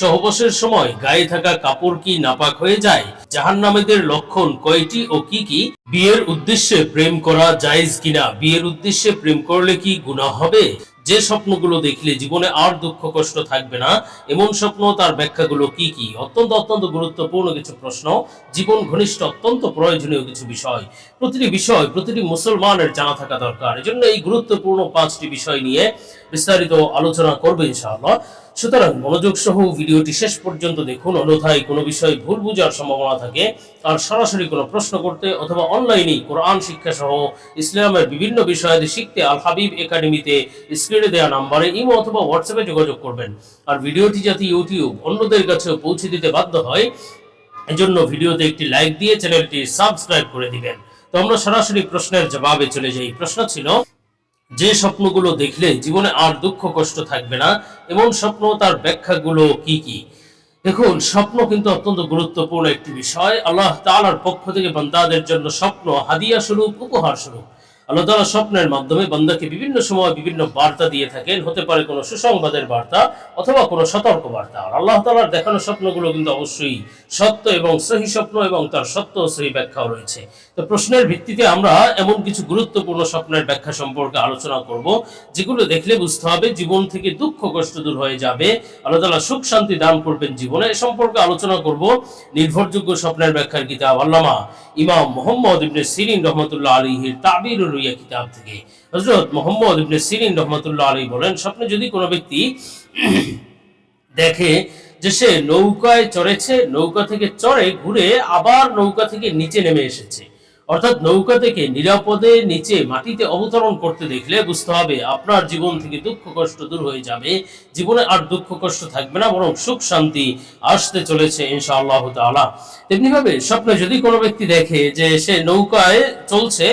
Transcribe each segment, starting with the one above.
সহবাসের সময় গায়ে থাকা কাপড় কি নাপাক হয়ে যায়? জাহান্নামীদের লক্ষণ কয়টি ও কি কি? বিয়ের উদ্দেশ্যে প্রেম করা জায়েজ কিনা? বিয়ের উদ্দেশ্যে প্রেম করলে কি গুনাহ হবে? যে স্বপ্নগুলো দেখলে জীবনে আর দুঃখ কষ্ট থাকবে না, এমন স্বপ্ন তার ব্যাখ্যাগুলো কি কি? অত্যন্ত অত্যন্ত গুরুত্বপূর্ণ কিছু প্রশ্ন। জীবন ঘনিষ্ঠ, অত্যন্ত প্রয়োজনীয় কিছু বিষয়। প্রতিটি বিষয়, প্রতিটি মুসলমানের জানা থাকা দরকার। এজন্য এই গুরুত্বপূর্ণ পাঁচটি বিষয় নিয়ে বিস্তারিত আলোচনা করবে ইনশাআল্লাহ। সুতরাং মনোযোগ সহ ভিডিওটি শেষ পর্যন্ত দেখুন। অন্যথায় কোনো বিষয় ভুল বোঝার সম্ভাবনা থাকে। আর সরাসরি কোনো প্রশ্ন করতে অথবা অনলাইনে কোরআন শিক্ষা সহ ইসলামের বিভিন্ন বিষয়াদি শিখতে আল হাবিব একাডেমিতে স্ক্রিনে দেওয়া নাম্বারে ইমো অথবা হোয়াটসঅ্যাপে যোগাযোগ করবেন। আর ভিডিওটি যাতে ইউটিউব অন্যদের কাছেও পৌঁছে দিতে বাধ্য হয়, এজন্য ভিডিওতে একটি লাইক দিয়ে চ্যানেলটি সাবস্ক্রাইব করে দিবেন। তো আমরা সরাসরি প্রশ্নের জবাবে চলে যাই। প্রশ্ন ছিল যে স্বপ্নগুলো দেখলে জীবনে আর দুঃখ, কষ্ট থাকবে না, এবং স্বপ্ন তার ব্যাখ্যাগুলো কি কি? দেখুন, স্বপ্ন কিন্তু অত্যন্ত গুরুত্বপূর্ণ একটি বিষয়। আল্লাহ তালার পক্ষ থেকে বান্দাদের জন্য স্বপ্ন হাদিয়া স্বরূপ, উপহার স্বরূপ। আল্লাহ তাআলা স্বপ্নের মাধ্যমে বান্দাকে বিভিন্ন সময় বিভিন্ন বার্তা দিয়ে থাকেন। হতে পারে কোনো সুসংবাদের বার্তা অথবা কোনো সতর্ক বার্তা আর আল্লাহ তাআলার দেখানো স্বপ্নগুলো কিন্তু অবশ্যই সত্য এবং সহি স্বপ্ন এবং তার সত্য সহি ব্যাখ্যাও রয়েছে। তো প্রশ্নের ভিত্তিতে আমরা এমন কিছু গুরুত্বপূর্ণ স্বপ্নের ব্যাখ্যা সম্পর্কে আলোচনা করব, যেগুলো দেখলে বুঝতে হবে জীবন থেকে দুঃখ কষ্ট দূর হয়ে যাবে। আল্লাহ তাআলা সুখ শান্তি দান করবেন জীবনে। এ সম্পর্কে আলোচনা করব নির্ভরযোগ্য স্বপ্নের ব্যাখ্যার কিতাব আল্লামা ইমাম মোহাম্মদ ইবনে সিরিন রহমতুল্লাহ আলীহির তাবির রুইয়া কিতাব থেকে। হযরত মোহাম্মদ ইবনে সিরিন রহমতুল্লাহ আলী বলেন, স্বপ্নে যদি কোনো ব্যক্তি দেখে যে সে নৌকায় চড়েছে, নৌকা থেকে চড়ে ঘুরে আবার নৌকা থেকে নিচে নেমে এসেছে। অর্থাৎ নৌকা থেকে নিরাপদে নিচে মাটিতে অবতরণ করতে দেখলে বুঝতে হবে আপনার জীবন থেকে দুঃখ কষ্ট দূর হয়ে যাবে। জীবনে আর দুঃখ কষ্ট থাকবে না, বরং সুখ শান্তি আসতে চলেছে ইনশাআল্লাহ তাআলা। তেমনিভাবে স্বপ্নে যদি কোনো ব্যক্তি দেখে যে সে নৌকায় চলছে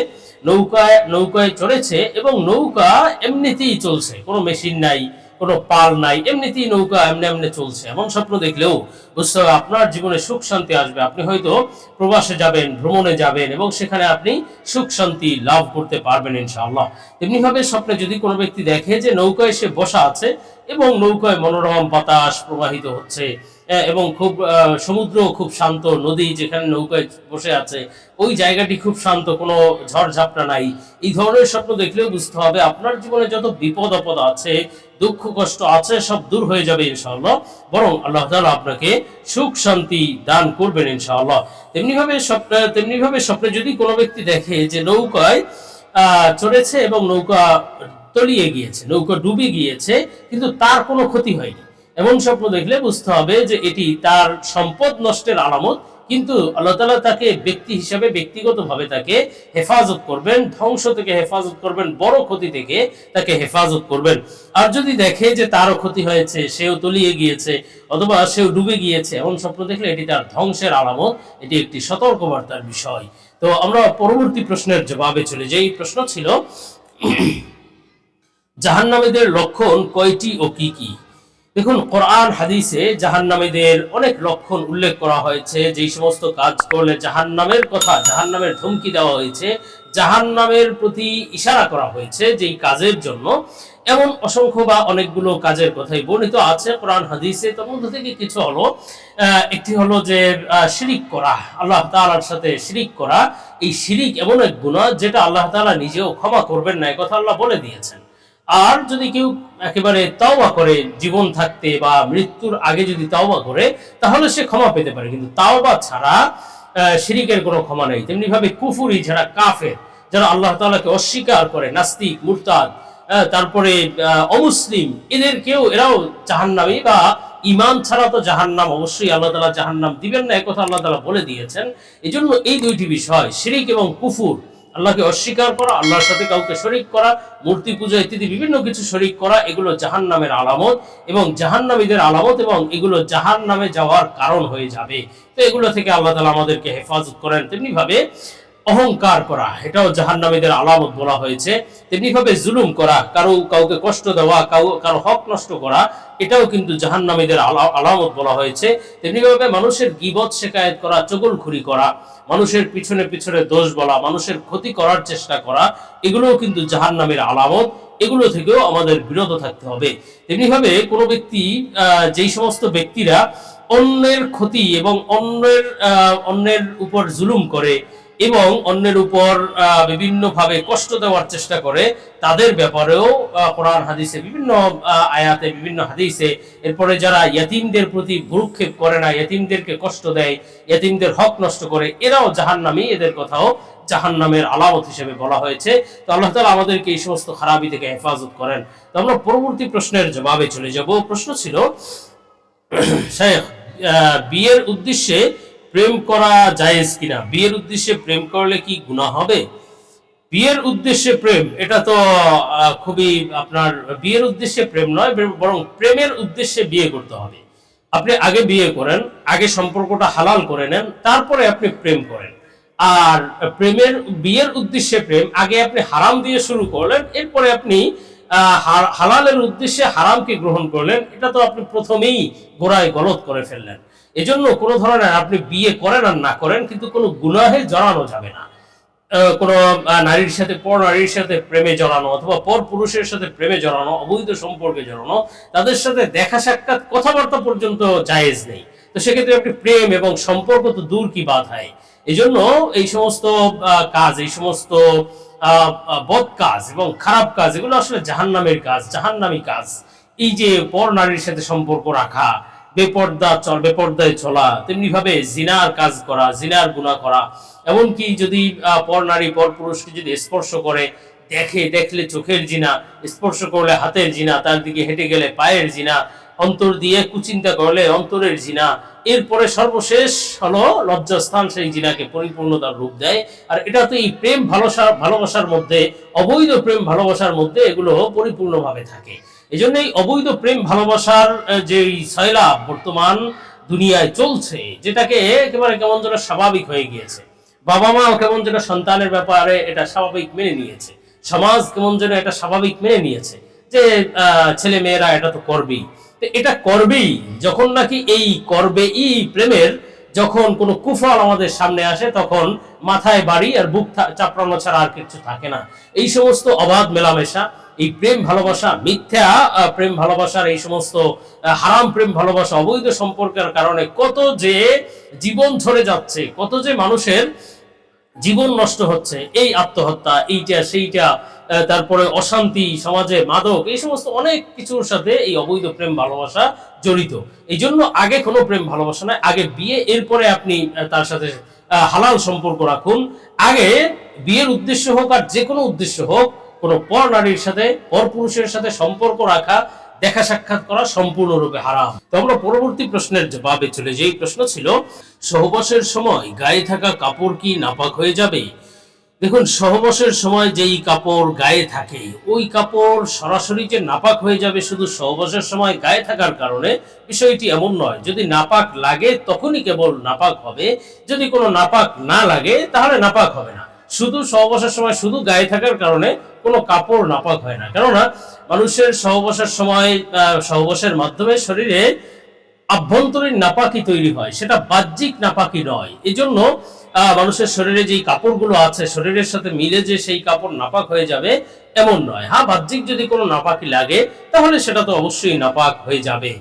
নৌকায় নৌকায় চড়েছে এবং নৌকা এমনিতেই চলছে। কোনো মেশিন নাই, কোনো পাল নাই, এমনিতেই নৌকা এমনি এমনি চলছে। এমন স্বপ্ন দেখলেও বুঝতে হবে আপনার জীবনে সুখ শান্তি আসবে। আপনি হয়তো প্রবাসে যাবেন, ভ্রমণে যাবেন এবং সেখানে আপনি সুখ শান্তি লাভ করতে পারবেন ইনশাআল্লাহ। তেমনি ভাবে স্বপ্নে যদি কোনো ব্যক্তি দেখে যে নৌকায় সে বসা আছে এবং নৌকায় মনোরম বাতাস প্রবাহিত হচ্ছে এবং খুব সমুদ্র খুব শান্ত, নদী যেখানে নৌকায় বসে আছে, ওই জায়গাটি খুব শান্ত, কোনো ঝড়ঝাপটা নাই। এই ধরনের স্বপ্ন দেখলেও বুঝতে হবে, আপনার জীবনে যত বিপদ আপদ আছে, দুঃখ কষ্ট আছে, সব দূর হয়ে যাবে ইনশাআল্লাহ। বরং আল্লাহ তাআলা আপনাকে সুখ, শান্তি দান করবেন ইনশাআল্লাহ। তেমনিভাবে স্বপ্ন স্বপ্নে তেমনি ভাবে স্বপ্নে যদি কোনো ব্যক্তি দেখে যে নৌকায় চড়েছে এবং নৌকা তলিয়ে গিয়েছে, নৌকা ডুবে গিয়েছে, কিন্তু তার কোনো ক্ষতি হয়নি। এমন স্বপ্ন দেখলে বুঝতে হবে যে এটি তার সম্পদ নষ্টের আলামত, কিন্তু আল্লাহ তাআলা তাকে ব্যক্তি হিসাবে, ব্যক্তিগতভাবে তাকে হেফাজত করবেন, ধ্বংস থেকে হেফাজত করবেন, বড় ক্ষতি থেকে তাকে হেফাজত করবেন। আর যদি দেখে যে তারও ক্ষতি হয়েছে, সেও তলিয়ে গিয়েছে, অথবা সেও ডুবে গিয়েছে, এমন স্বপ্ন দেখলে এটি তার ধ্বংসের আলামত, এটি একটি সতর্কবার্তার বিষয়। তো আমরা পরবর্তী প্রশ্নের জবাবে চলে যাই। প্রশ্ন ছিল, জাহান্নামীদের লক্ষণ কয়টি ও কি কি? দেখুন, কোরআন, হাদিসে জাহান্নামীদের অনেক লক্ষণ উল্লেখ করা হয়েছে। যেই সমস্ত কাজ করলে জাহান্নামের কথা, জাহান্নামের ধমকি দেওয়া হয়েছে, জাহান্নামের প্রতি ইশারা করা হয়েছে যেই কাজের জন্য। এমন অসংখ্য বা অনেকগুলো কাজের কথাই বর্ণিত আছে। কোরআন, হাদিসে তার মধ্যে থেকে কিছু হলো। একটি হলো যে শিরিক করা, আল্লাহ তাআলার সাথে শিরিক করা। এই শিরিক এমন এক গুণা যেটা আল্লাহ তাআলা নিজেও ক্ষমা করবেন না কথা আল্লাহ বলে দিয়েছেন। আর যদি কেউ একেবারে তাওবা করে জীবন থাকতে বা মৃত্যুর আগে যদি তাওবা করে, তাহলে সে ক্ষমা পেতে পারে। কিন্তু তাওবা ছাড়া শিরিকের কোনো ক্ষমা নেই। তেমনি ভাবে কুফুরি যারা কাফের, যারা আল্লাহ তাআলাকে অস্বীকার করে, নাস্তিক, মুরতাদ তারপরে অমুসলিম এদের কেউ এরাও জাহান্নামী বা ইমান ছাড়া তো জাহান্নাম, অবশ্যই আল্লাহ তাআলা জাহান্নাম দিবেন না, একথা আল্লাহ তালা বলে দিয়েছেন। এই এই দুইটি বিষয়, শিরিক এবং কুফুর আল্লাহকে অস্বীকার করা, আল্লাহর সাথে কাউকে শরিক করা, মূর্তি পূজা ইত্যাদি বিভিন্ন কিছু শরিক করা, এগুলো জাহান নামের আলামত এবং জাহান্নামীদের আলামত এবং এগুলো জাহান নামে যাওয়ার কারণ হয়ে যাবে। তো এগুলো থেকে আল্লাহ তালা আমাদেরকে হেফাজত করেন। তেমনি ভাবে অহংকার করা, এটাও জাহান্নামীদের আলামত বলা হয়েছে। তেমনি ভাবে জুলুম করা, কারও কাউকে কষ্ট দেওয়া কারও হক নষ্ট করা, এটাও কিন্তু জাহান্নামীদের আলা- আলামত বলা হয়েছে। তেমনি ভাবে মানুষের গিবত শেখায়ত করা, চগলখুরি করা, মানুষের পিছনে পিছনে দোষ বলা, মানুষের ক্ষতি করার চেষ্টা করা, এগুলোও কিন্তু জাহান্নামের আলামত। এগুলো থেকেও আমাদের বিরত থাকতে হবে। তেমনিভাবে কোনো ব্যক্তি যেই সমস্ত ব্যক্তিরা অন্যের ক্ষতি এবং অন্যের অন্যের উপর জুলুম করে এবং অন্যের উপর বিভিন্নভাবে কষ্ট দেওয়ার চেষ্টা করে, তাদের ব্যাপারেও কোরআন, হাদিসে বিভিন্ন আয়াতে, বিভিন্ন হাদিসে, এরপরে যারা ইয়াতিমদের প্রতি ভ্রুক্ষেপ করে না, ইয়াতিমদেরকে কষ্ট দেয়, ইয়াতিমদের হক নষ্ট করে, এরাও জাহান্নামী, এদের কথাও জাহান্নামের আলামত হিসেবে বলা হয়েছে। তো আল্লাহ তালা আমাদেরকে এই সমস্ত খারাপি থেকে হেফাজত করেন। তো আমরা পরবর্তী প্রশ্নের জবাবে চলে যাব। প্রশ্ন ছিল শেখ বিয়ের উদ্দেশ্যে প্রেম করা জায়েজ কিনা? বিয়ের উদ্দেশ্যে প্রেম করলে কি গুনাহ হবে? বিয়ের উদ্দেশ্যে প্রেম, এটা তো খুবই আপনার, বিয়ের উদ্দেশ্যে প্রেম নয় বরং প্রেমের উদ্দেশ্যে বিয়ে করতে হবে। আপনি আগে বিয়ে করেন, আগে সম্পর্কটা হালাল করে নেন, তারপরে আপনি প্রেম করেন। আর প্রেমের, বিয়ের উদ্দেশ্যে প্রেম, আগে আপনি হারাম দিয়ে শুরু করলেন, এরপরে আপনি হালালের উদ্দেশ্যে হারামকে গ্রহণ করলেন, এটা তো আপনি প্রথমেই গোড়ায় গলত করে ফেললেন। এজন্য কোনো ধরনের আপনি বিয়ে করেন আর না করেন, কিন্তু কোনো গুনাহে জড়ানো যাবে না। কোনো নারীর সাথে, পর নারীর সাথে প্রেমে জড়ানো অথবা পর পুরুষের সাথে প্রেমে জড়ানো, অবৈধ সম্পর্কে জড়ানো, তাদের সাথে দেখা সাক্ষাৎ কথাবার্তা পর্যন্ত জায়েজ নেই। তো সেক্ষেত্রে আপনি প্রেম এবং সম্পর্ক তো দূর কি বাধ হয় এই সমস্ত কাজ, এই সমস্ত বদ কাজ এবং খারাপ কাজ, এগুলো আসলে জাহান্নামের কাজ, জাহান্নামী কাজ। এই যে পর নারীর সাথে সম্পর্ক রাখা, বেপর্দা চল, বেপর্দায় চলা তেমনি ভাবে জিনার কাজ করা, জিনার গুণা করা, এমনকি যদি পর নারী, পর পুরুষকে যদি স্পর্শ করে, দেখে, দেখলে চোখের জিনা, স্পর্শ করলে হাতের জিনা, তার দিকে হেঁটে গেলে পায়ের জিনা অন্তর দিয়ে কুচিন্তা করলে অন্তরের জিনা। এরপরে সর্বশেষ হলো লজ্জাস্থান, সেই জিনাকে পরিপূর্ণতার রূপ দেয়। আর এটা তো এই প্রেম ভালোবাসা ভালোবাসার মধ্যে, অবৈধ প্রেম ভালোবাসার মধ্যে এগুলো পরিপূর্ণভাবে থাকে। এই জন্য এই অবৈধ প্রেম ভালোবাসার যে সয়লাভ বর্তমান দুনিয়ায় চলছে, যেটাকে একেবারে কেমন যেন স্বাভাবিক হয়ে গিয়েছে। বাবা মাও কেমন যেন সন্তানের ব্যাপারে এটা স্বাভাবিক মেনে নিয়েছে। সমাজ কেমন যেন এটা স্বাভাবিক মেনে নিয়েছে যে ছেলে মেয়েরা এটা তো করবেই। এটা করবেই, যখন নাকি এই করবে এই প্রেমের, যখন কোনো কুফল আমাদের সামনে আসে, তখন মাথায় বাড়ি আর বুক চাপড়ানো ছাড়া আর কিছু থাকে না। এই সমস্ত অবাধ মেলামেশা, এই প্রেম ভালোবাসা, মিথ্যা প্রেম ভালোবাসার এই সমস্ত হারাম প্রেম ভালোবাসা, অবৈধ সম্পর্কের কারণে কত যে জীবন ঝরে যাচ্ছে, কত যে মানুষের জীবন নষ্ট হচ্ছে, এই আত্মহত্যা, এইটা, সেইটা তারপরে অশান্তি, সমাজে মাদক, এই সমস্ত অনেক কিছুর সাথে এই অবৈধ প্রেম ভালোবাসা জড়িত। এই জন্য আগে কোনো প্রেম ভালোবাসা নয় আগে বিয়ে, এরপরে আপনি তার সাথে হালাল সম্পর্ক রাখুন। আগে বিয়ের উদ্দেশ্য হোক আর যে কোনো উদ্দেশ্য হোক, কোনো পর নারীর সাথে, পর পুরুষের সাথে সম্পর্ক রাখা, দেখা সাক্ষাৎ করা সম্পূর্ণরূপে হারাম। তো আমরা পরবর্তী প্রশ্নের জবাবে চলে যাই। প্রশ্ন ছিল, সহবাসের সময় গায়ে থাকা কাপড় কি নাপাক হয়ে যাবে? দেখুন, সহবাসের সময় যেই কাপড় গায়ে থাকে, ওই কাপড় সরাসরি যে নাপাক হয়ে যাবে শুধু সহবাসের সময় গায়ে থাকার কারণে, বিষয়টি এমন নয়। যদি নাপাক লাগে, তখনই কেবল নাপাক হবে। যদি কোনো নাপাক না লাগে, তাহলে নাপাক হবে না। শুধু সহবাসের সময় শুধু গায়ে থাকার কারণে কোনো কাপড় নাপাক হয় না। কেননা, মানুষের সহবাসের সময় সহবাসের মাধ্যমে শরীরে আভ্যন্তরীণ নাপাকি তৈরি হয়, সেটা বাহ্যিক নাপাকি নয়। এজন্য মানুষের শরীরে যেই কাপড়গুলো আছে, শরীরের সাথে মিলে যে সেই কাপড় নাপাক হয়ে যাবে, এমন নয়। হ্যাঁ বাহ্যিক যদি কোনো নাপাকি লাগে, তাহলে সেটা তো অবশ্যই নাপাক হয়ে যাবে।